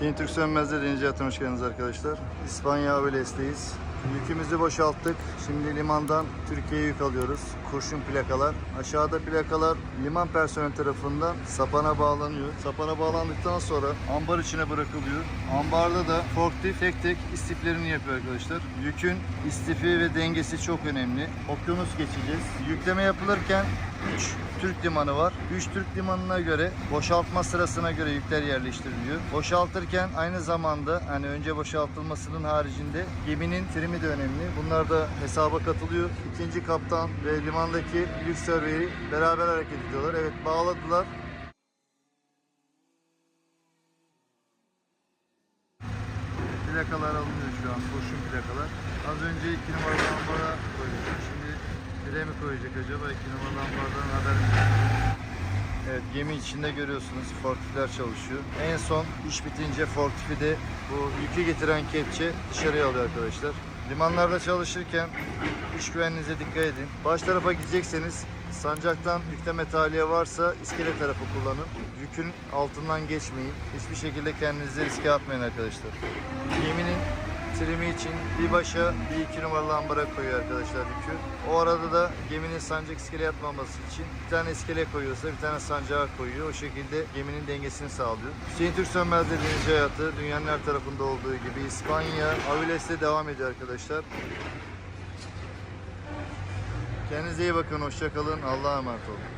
Hüseyin Türk Sönmez'de Deniz Yatırım hoş geldiniz arkadaşlar. İspanya Aviles'teyiz. Yükümüzü boşalttık. Şimdi limandan Türkiye'ye yük alıyoruz. Kurşun plakalar. Aşağıda plakalar liman personeli tarafından sapana bağlanıyor. Sapana bağlandıktan sonra ambar içine bırakılıyor. Ambarda da forklift tek tek istiflerini yapıyor arkadaşlar. Yükün istifi ve dengesi çok önemli. Okyanus geçeceğiz. Yükleme yapılırken 3 Türk limanı var. 3 Türk limanına göre boşaltma sırasına göre yükler yerleştiriliyor. Boşaltırken aynı zamanda hani önce boşaltılmasının haricinde geminin trimi de önemli. Bunlar da hesaba katılıyor. İkinci kaptan ve limandaki yük surveyi beraber hareket ediyorlar. Evet bağladılar. Plakalar alınıyor şu an. Kurşun plakalar. Az önce 2 numaralı ambara koyduk. Şimdi bire mi koyacak acaba? 2 numaralı ambardan haber Evet gemi içinde görüyorsunuz fortifler çalışıyor. En son iş bitince fortifi de bu yükü getiren kepçe dışarıya alıyor arkadaşlar. Limanlarda çalışırken iş güvenliğinize dikkat edin. Baş tarafa gidecekseniz sancaktan yükleme tahliye varsa iskele tarafı kullanın. Yükün altından geçmeyin. Hiçbir şekilde kendinizi riske atmayın arkadaşlar. Geminin trimi için bir başa bir iki numaralı ambara koyuyor arkadaşlar yükü. O arada da geminin sancak iskele yatmaması için bir tane iskele koyuyorsa bir tane sancağı koyuyor. O şekilde geminin dengesini sağlıyor. Hüseyin Türk Sönmez'de denizci hayatı dünyanın her tarafında olduğu gibi İspanya, Aviles'te devam ediyor arkadaşlar. Kendinize iyi bakın, hoşça kalın, Allah'a emanet olun.